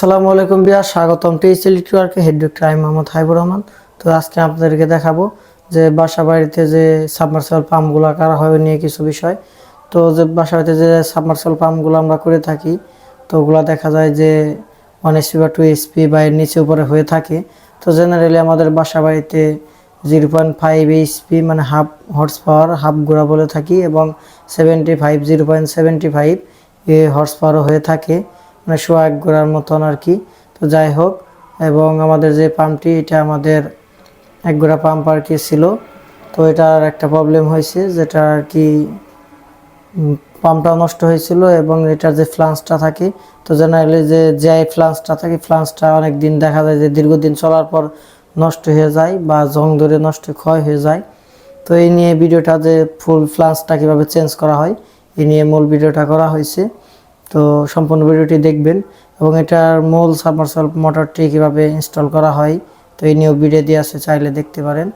আসসালামু আলাইকুম বিয়া স্বাগতম টিএস ইলেকট্রিক হেড ডক্টর আমি মোহাম্মদ হাইবুর রহমান। তো আজকে আপনাদেরকে দেখাবো যে বাসা বাড়িতে যে সাবমার্সেল পাম্পগুলো করা হয় নিয়ে কিছু বিষয়। তো যে বাসা বাড়িতে যে সাবমার্সেল পাম্পগুলো আমরা করে থাকি, তো ওগুলো দেখা যায় যে ওয়ান এসপি বা টু এসপি বা এর নিচে উপরে হয়ে থাকে। তো জেনারেলি আমাদের বাসা বাড়িতে জিরো পয়েন্ট ফাইভ এইচপি মানে হাফ হর্স পাওয়ার হাফ গুঁড়া বলে থাকি এবং seventy five zero point seventy five এ হর্স পাওয়ারও হয়ে থাকে। মানে শো এক গোড়ার মতন আর কি। তো যাই হোক, এবং আমাদের যে পাম্পটি, এটা আমাদের এক গোড়া পাম্প আর কি ছিল। তো এটার একটা প্রবলেম হয়েছে, যেটা আর কি পাম্পটা নষ্ট হয়েছিল এবং এটার যে ফ্লান্সটা থাকে, তো জেনারেলি যে যে ফ্লান্সটা থাকে ফ্লান্সটা অনেক দিন দেখা যায় যে দীর্ঘদিন চলার পর নষ্ট হয়ে যায় বা জং ধরে নষ্ট ক্ষয় হয়ে যায়। তো এই নিয়ে ভিডিওটা যে ফুল ফ্লান্সটা কীভাবে চেঞ্জ করা হয়, এই নিয়ে মূল ভিডিওটা করা হয়েছে। তো সম্পূর্ণ ভিডিওটি দেখবেন এবং এটার মূল সাবমার্সাল মোটরটি কীভাবে ইনস্টল করা হয়, তো এই নিয়েও ভিডিও দিয়ে আছে, চাইলে দেখতে পারেন।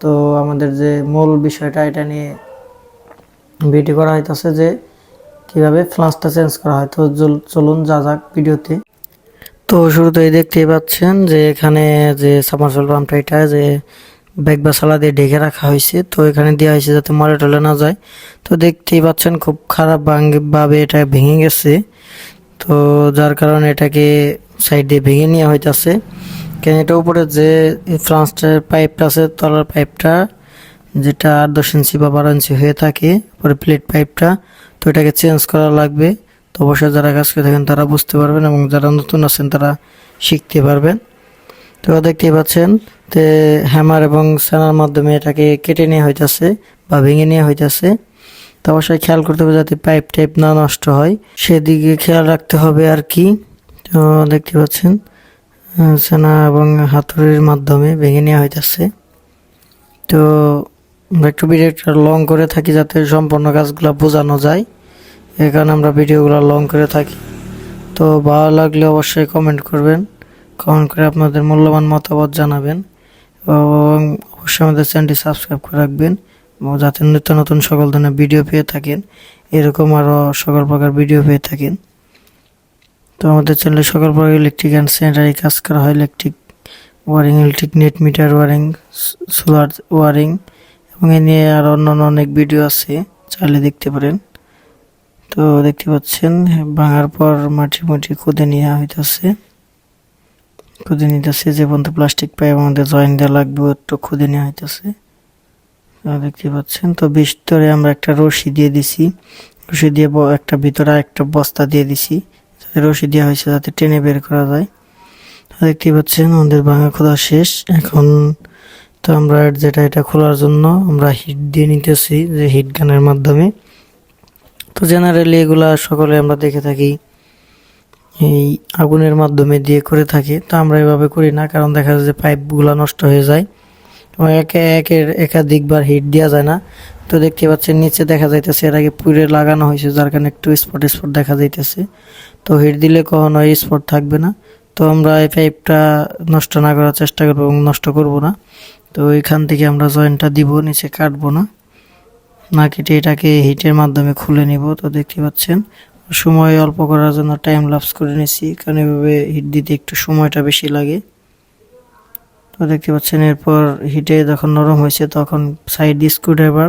তো আমাদের যে মূল বিষয়টা, এটা নিয়ে ভিডিও করা হইতেছে যে কীভাবে ফ্লান্সটা চেঞ্জ করা হয়। তো চল- চলুন যা যাক ভিডিওতে তো শুরুতেই দেখতেই পাচ্ছেন যে এখানে যে সাবমার্সাল পাম্পটা এটা যে ব্যাগ বা সালা দিয়ে ঢেকে রাখা হয়েছে। তো এখানে দেওয়া হয়েছে যাতে মরে টলে না যায়। তো দেখতেই পাচ্ছেন খুব খারাপ ভাবে এটা ভেঙে গেছে। তো যার কারণে এটাকে সাইড দিয়ে ভেঙে নেওয়া হইতাছে। কেন এটা উপরে যে ফ্লান্সটার পাইপটা আছে, তলার পাইপটা, যেটা আট দশ ইঞ্চি বা বারো ইঞ্চি হয়ে থাকে পরে প্লেট পাইপটা, তো এটাকে চেঞ্জ করা লাগবে। তো অবশ্যই যারা কাজ থাকেন তারা বুঝতে পারবেন এবং যারা নতুন আছেন তারা শিখতে পারবেন। তো দেখতেই পাচ্ছেন যে হ্যামার এবং সেনার মাধ্যমে এটাকে কেটে নেওয়া হইতাছে বা ভেঙে নেওয়া হইতাছে। তো অবশ্যই খেয়াল করতে হবে যাতে পাইপ টাইপ না নষ্ট হয়। সেদিকে খেয়াল রাখতে হবে আর কি। তো দেখতে পাচ্ছেন সেনা এবং হাতুড়ির মাধ্যমে ভেঙে নেওয়া হইতাছে। তো একটু ভিডিওটা লং করে থাকি যাতে সম্পূর্ণ কাজগুলো বোঝানো যায়। কারণে আমরা ভিডিওগুলো লং করে থাকি। তো ভালো লাগলে অবশ্যই কমেন্ট করবেন। কমেন্ট করে আপনাদের মূল্যবান মতামত জানাবেন এবং অবশ্যই আমাদের চ্যানেলটি সাবস্ক্রাইব করে রাখবেন যাতে নিত্য নতুন সকল ধরনের ভিডিও পেয়ে থাকেন, এরকম আরও সকল প্রকার ভিডিও পেয়ে থাকেন। তো আমাদের চ্যানেলে সকল প্রকার ইলেকট্রিক অ্যান্ড স্যানিটারি কাজ করা হয় electric wiring electric net meter wiring solar wiring এবং এ নিয়ে আর অন্যান্য অনেক ভিডিও আছে, চাইলে দেখতে পারেন। তো দেখতে পাচ্ছেন, ভাঙার পর মাটি মাটি খুদে নেওয়া হইতেছে। খুদে নিতেছে যে পর্যন্ত প্লাস্টিক পাইপ আমাদের জয়েন দেওয়া লাগবে একটু খুদে নেওয়া হইতেছে। দেখতে পাচ্ছেন, তো ভিতরে আমরা একটা রশি দিয়ে দিছি। রশি দিয়ে একটা ভিতরে একটা বস্তা দিয়ে দিছি রশি দেওয়া হয়েছে, যাতে টেনে বের করা যায়। দেখতে পাচ্ছেন, আমাদের ভাঙা খোলা শেষ। এখন তো আমরা যেটা, এটা খোলার জন্য আমরা হিট দিয়ে নিতেছি, যে হিট গানের মাধ্যমে। তো জেনারেলি এগুলা সকলে আমরা দেখে থাকি। এই আগুনের মাধ্যমে দিয়ে করে থাকি। তো আমরা এভাবে করি না, কারণ দেখা যায় যে পাইপগুলো নষ্ট হয়ে যায়। একে একের একাধিকবার হিট দেওয়া যায় না। তো দেখতে পাচ্ছেন, নিচে দেখা যাইতেছে এর আগে পুরে লাগানো হয়েছে, যার কারণে একটু স্পট স্পট দেখা যাইতেছে। তো হিট দিলে কখনো স্পট থাকবে না। তো আমরা এই পাইপটা নষ্ট না করার চেষ্টা করব এবং নষ্ট করব না। তো এখান থেকে আমরা জয়েন্টটা দিব, নিচে কাটবো না। না কেটে এটাকে হিটের মাধ্যমে খুলে নিব। তো দেখতে পাচ্ছেন সময় অল্প করার জন্য টাইম লাপস করে নিছি কারণ এভাবে হিট দিতে একটু সময়টা বেশি লাগে। তো দেখতে পাচ্ছেন, এরপর হিটে যখন নরম হয়েছে, তখন সাইড স্ক্রুড্রাইভার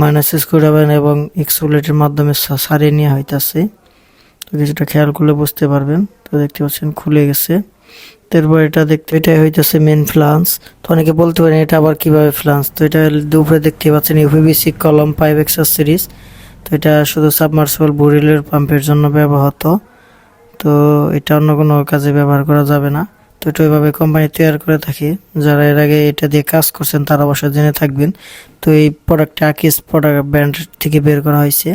মাইনাস স্ক্রুড্রাইভার এবং এক্সোলেটের মাধ্যমে সারিয়ে নেওয়া হইতাছে। তো কিছুটা খেয়াল করলে বুঝতে পারবেন। তো দেখতে পাচ্ছেন, খুলে গেছে। তারপর এটা দেখতে এটাই হইতেছে মেন ফ্লান্স তো অনেকে বলতে পারেন, এটা আবার কীভাবে ফ্লান্স তো এটা দুপুরে দেখতে পাচ্ছেন ইউভিবিসি কলম পাইপ এক্সার সিরিজ তো এটা শুধু সাবমার্সিবল বুরিলের পাম্পের জন্য ব্যবহৃত। তো এটা অন্য কোনো কাজে ব্যবহার করা যাবে না। তো এটা ওইভাবে কোম্পানি তৈরি করে থাকি। যারা এর আগে এটা দিয়ে কাজ করছেন, তারা অবশ্যই জেনে থাকবেন। তো এই প্রোডাক্টটা আকিস প্রোডাক্ট ব্র্যান্ড থেকে বের করা হয়েছে।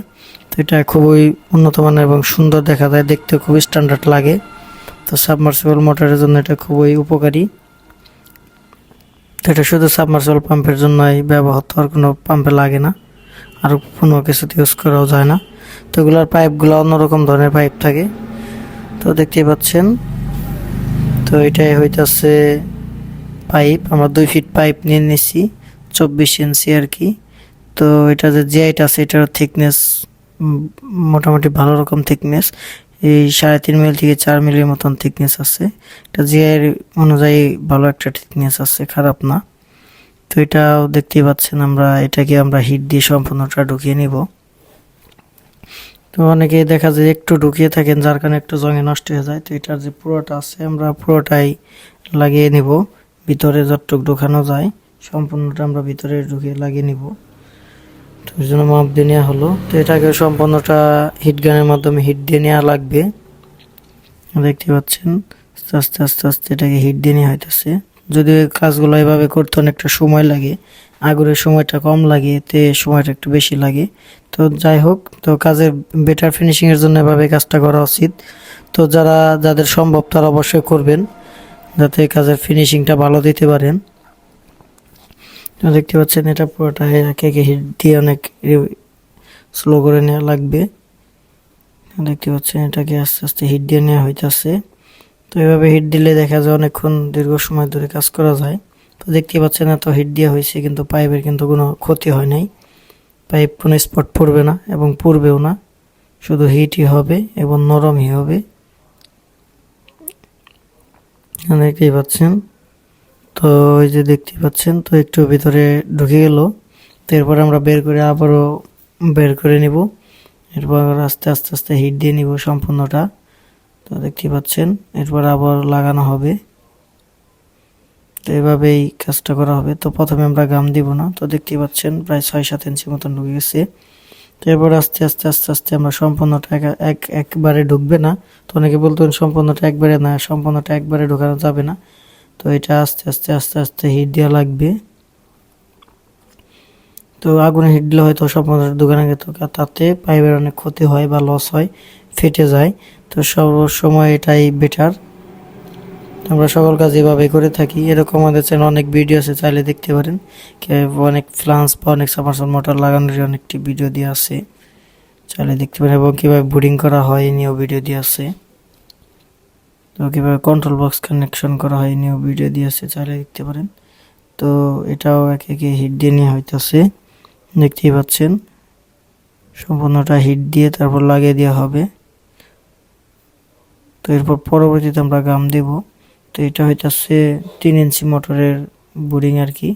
তো এটা খুবই উন্নত মানের এবং সুন্দর দেখা যায়, দেখতে খুবই স্ট্যান্ডার্ড লাগে। তো সাবমার্সিবল মোটরের জন্য এটা খুবই উপকারী। তো এটা শুধু সাবমার্সিবল পাম্পের জন্যই ব্যবহৃত, আর কোনো পাম্পে লাগে না। আর কোনো কিছুতে ইউজ করাও যায় না। তো এগুলোর পাইপগুলো অন্যরকম ধরনের পাইপ থাকে। তো দেখতেই পাচ্ছেন। তো এটাই হইতাছে পাইপ আমরা দুই ফিট পাইপ নিয়ে নিছি, চব্বিশ ইঞ্চি আর কি। তো এটা যে জিআইটা আছে, এটার থিকনেস মোটামুটি ভালো রকম থিকনেস এই সাড়ে তিন মিল থেকে চার মিলের মতন থিকনেস আছে। এটা জিআই অনুযায়ী ভালো একটা থিকনেস আছে, খারাপ না। তো এটাও দেখতেই পাচ্ছেন আমরা, এটাকে আমরা হিট দিয়ে সম্পূর্ণটা ঢুকিয়ে নিব। তো অনেকে দেখা যায় একটু ঢুকিয়ে থাকেন, যার কারণে একটু জঙে নষ্ট হয়ে যায়। তো এটার যে পুরোটা আছে, আমরা পুরোটাই লাগিয়ে নিব। ভিতরে যতটুক ঢোকানো যায়, সম্পূর্ণটা আমরা ভিতরে ঢুকিয়ে লাগিয়ে নিব। তো ওই জন্য মাপ দিয়ে নেওয়া হলো। তো এটাকে সম্পূর্ণটা হিট গানের মাধ্যমে হিট দিয়ে নেওয়া লাগবে। দেখতে পাচ্ছেন, আস্তে আস্তে আস্তে আস্তে এটাকে হিট দিয়ে নেওয়া হইতেছে। যদি কাজগুলো এভাবে করতে অনেকটা সময় লাগে আগুনের সময়টা কম লাগে এতে সময়টা একটু বেশি লাগে। তো যাই হোক, তো কাজের বেটার ফিনিশিংয়ের জন্য এভাবে কাজটা করা উচিত। তো যারা, যাদের সম্ভব তারা অবশ্যই করবেন, যাতে কাজের ফিনিশিংটা ভালো দিতে পারেন। তো দেখতে পাচ্ছেন এটা পুরোটা একে একে হিট দিয়ে অনেক স্লো করে নেওয়া লাগবে। দেখতে পাচ্ছেন এটাকে আস্তে আস্তে হিট দিয়ে নেওয়া হইতেছে। তো এভাবে হিট দিলে দেখা যায় অনেকক্ষণ দীর্ঘ সময় ধরে কাজ করা যায়। তো দেখতে পাচ্ছেন এত হিট দেওয়া হয়েছে, কিন্তু পাইপের কিন্তু কোনো ক্ষতি হয় নাই। পাইপ কোনো স্পট পড়বে না এবং পড়বেও না। শুধু হিটই হবে এবং নরমই হবে। দেখতেই পাচ্ছেন। তো ওই যে দেখতে পাচ্ছেন, তো একটু ভিতরে ঢুকে গেল। এরপর আমরা বের করে আবারও বের করে নিব। এরপর আস্তে আস্তে আস্তে হিট দিয়ে নিব সম্পূর্ণটা। তো দেখতে পাচ্ছেন, এরপর আবার লাগানো হবে। তো এভাবেই কাজটা করা হবে। তো প্রথমে আমরা গাম দিব না, তো দেখতে পাচ্ছেন প্রায় ছয় সাত ইঞ্চি মতন ঢুকে গেছে। তো এরপর আস্তে আস্তে আস্তে আস্তে আমরা সম্পূর্ণটা এক একবারে ঢুকবে না। তো অনেকে বলতেন সম্পূর্ণটা একবারে না, সম্পূর্ণটা একবারে ঢোকানো যাবে না। তো এটা আস্তে আস্তে আস্তে আস্তে হিট দেওয়া লাগবে। তো আগুনে হিট দিলে হয়তো সম্পূর্ণ দোকানে গেত, তাতে পাইপের অনেক ক্ষতি হয় বা লস হয়, ফেটে যায়। তো সব সময় এটাই বেটার আমরা সকল কাজ এভাবে করে থাকি। এরকম আমাদের চ্যানেল অনেক ভিডিও আছে, চাইলে দেখতে পারেন। অনেক ফ্লান্স বা অনেক সামারসল মোটর লাগানোর অনেকটি ভিডিও দিয়ে আছে। চাইলে দেখতে পারেন এবং কীভাবে বোর্ডিং করা হয় নিয়েও ভিডিও দিয়ে আছে। তো কীভাবে কন্ট্রোল বক্স কানেকশন করা হয় নিয়েও ভিডিও দিয়ে আছে, চাইলে দেখতে পারেন। তো এটাও একে একে হিট দিয়ে নেওয়া হইতেছে। দেখতেই পাচ্ছেন। সম্পূর্ণটা হিট দিয়ে তারপর লাগিয়ে দেওয়া হবে। তো এরপর পরবর্তীতে আমরা গাম দেব। তো এটা হইতাছে তিন ইঞ্চি মোটরের বোর্ডিং আর কি,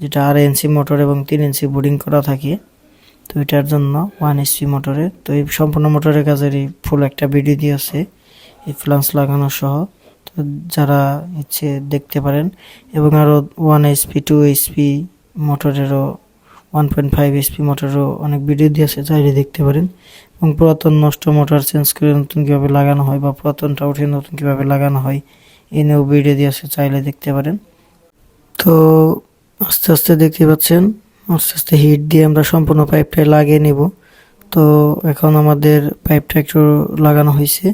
যেটা আড়াই ইঞ্চি মোটর এবং তিন ইঞ্চি বোর্ডিং করা থাকে। তো এটার জন্য ওয়ান ইঞ্চি মোটরে তো এই সম্পূর্ণ মোটরের কাজের এই ফুল একটা ভিডিও দিয়ে আছে, এই ফ্লান্স লাগানো সহ। তো যারা ইচ্ছে দেখতে পারেন, এবং আরও ওয়ান এইচপি টু এইচপি মোটরেরও ওয়ান পয়েন্ট ফাইভ এইচপি মোটরও অনেক ভিডিও দিয়ে আছে চাইলে দেখতে পারেন। এবং পুরাতন নষ্ট মোটর চেঞ্জ করে নতুন কীভাবে লাগানো হয় বা পুরাতনটা উঠে নতুন কীভাবে লাগানো হয় এই নিয়েও ভিডিও দিয়ে আছে চাইলে দেখতে পারেন। তো আস্তে আস্তে দেখতে পাচ্ছেন, আস্তে আস্তে হিট দিয়ে আমরা সম্পূর্ণ পাইপটা লাগিয়ে নিব। তো এখন আমাদের পাইপটা একটু লাগানো হয়েছে,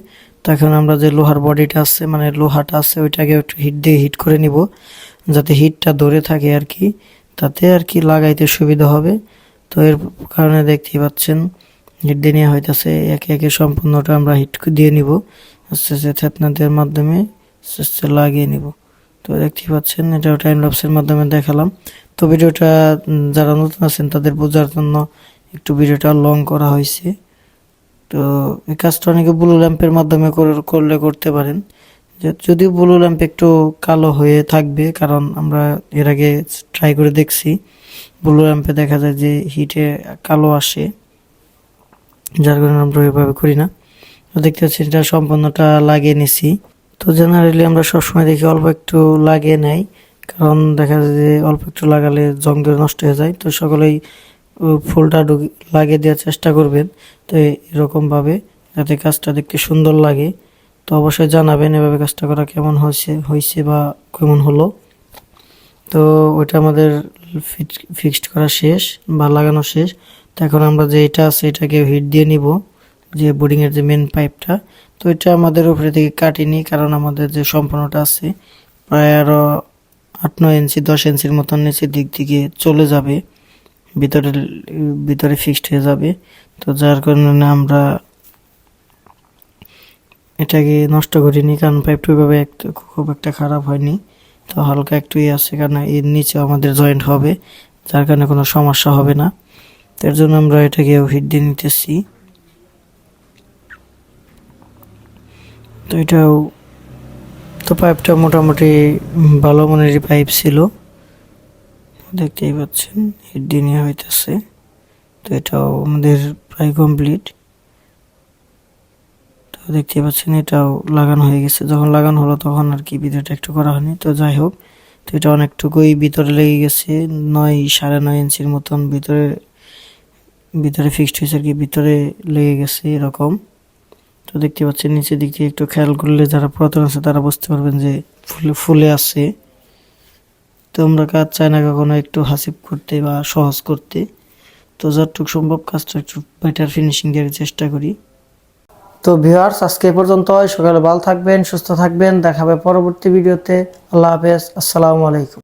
তো এখন আমরা যে লোহার বডিটা আছে মানে লোহাটা আছে, ওইটাকে একটু হিট দিয়ে হিট করে নিব, যাতে হিটটা ধরে থাকে আর কি। তাতে আর কি লাগাইতে সুবিধা হবে। তো এর কারণে দেখতেই পাচ্ছেন হিট দিয়ে নেওয়া হইতেছে একে একে সম্পূর্ণটা আমরা হিট দিয়ে নিব। আস্তে আস্তে থেতনাদের মাধ্যমে আস্তে আস্তে লাগিয়ে নিব। তো দেখতেই পাচ্ছেন এটা টাইম ল্যাপসের মাধ্যমে দেখালাম। তো ভিডিওটা যারা নতুন আছেন তাদের বোঝার জন্য একটু ভিডিওটা লং করা হয়েছে। তো এই কাজটা অনেকে ব্লু ল্যাম্পের মাধ্যমে করে- করলে করতে পারেন। যে- যদিও ব্লু ল্যাম্প একটু কালো হয়ে থাকবে, কারণ আমরা এর আগে ট্রাই করে দেখছি। ব্লু ল্যাম্পে দেখা যায় যে হিটে কালো আসে, যার কারণে আমরা এভাবে করি না। তো দেখতে পাচ্ছি এটা সম্পূর্ণটা লাগিয়ে নিছি। তো জেনারেলি আমরা সবসময় দেখি অল্প একটু লাগিয়ে নেই কারণ দেখা যায় যে অল্প একটু লাগালে জং ধরে নষ্ট হয়ে যায়। তো সকলেই ফুলটা লাগিয়ে দেওয়ার চেষ্টা করবেন। তো এরকমভাবে যাতে কাজটা দেখতে সুন্দর লাগে। তো অবশ্যই জানাবেন এভাবে কাজটা করা কেমন হয়েছে হয়েছে বা কেমন হলো। তো ওইটা আমাদের ফিক্সড করা শেষ বা লাগানো শেষ। তো এখন আমরা যে এটা আছে এটাকে হিট দিয়ে নিব, যে বোর্ডিংয়ের যে মেন পাইপটা তো এটা আমাদের উপরে থেকে কাটিনি, কারণ আমাদের যে সম্পূর্ণটা আছে প্রায় আরও আট, নয় ইঞ্চি, দশ ইঞ্চির মতন নিচের দিক থেকে চলে যাবে। ভিতরে ভিতরে ফিক্সড হয়ে যাবে। তো যার কারণে আমরা এটাকে নষ্ট করিনি, কারণ পাইপটা ওইভাবে খুব একটা খারাপ হয়নি। তো হালকা একটু ইয়ে আছে, কারণ এর নিচে আমাদের জয়েন্ট হবে, যার কারণে কোনো সমস্যা হবে না। তো এর জন্য আমরা এটাকে হিট দিয়ে নিতেছি। তো এটাও তো পাইপটা মোটামুটি ভালো মানেরই পাইপ ছিল। দেখতেই পাচ্ছেন হিট দিয়ে নেওয়া হইতেছে। তো এটাও আমাদের প্রায় কমপ্লিট তো দেখতেই পাচ্ছেন, এটাও লাগানো হয়ে গেছে। যখন লাগানো হলো তখন আর কি ভিডিওটা একটু করা হয়নি। তো যাই হোক, তো এটা অনেকটুকুই ভিতরে লেগে গেছে। নয় সাড়ে নয় ইঞ্চির মতন ভিতরে ভিতরে ফিক্সড হয়েছে আর কি, ভিতরে লেগে গেছে এরকম। তো দেখতে পাচ্ছেন, নিচের দিক থেকে একটু খেয়াল করলে যারা পুরাতন আছে তারা বুঝতে পারবেন যে ফুলে ফুলে আছে। তো আমরা কাজ চাই না কখনো একটু হাসিব করতে বা সহজ করতে। তো যতটুকু সম্ভব কাজটা একটু বেটার ফিনিশিং দেওয়ার চেষ্টা করি। তো ভিউয়ার্স, আজকে পর্যন্ত সকালে ভালো থাকবেন, সুস্থ থাকবেন। দেখাবে পরবর্তী ভিডিওতে। আল্লাহ হাফেজ। আসসালামু আলাইকুম।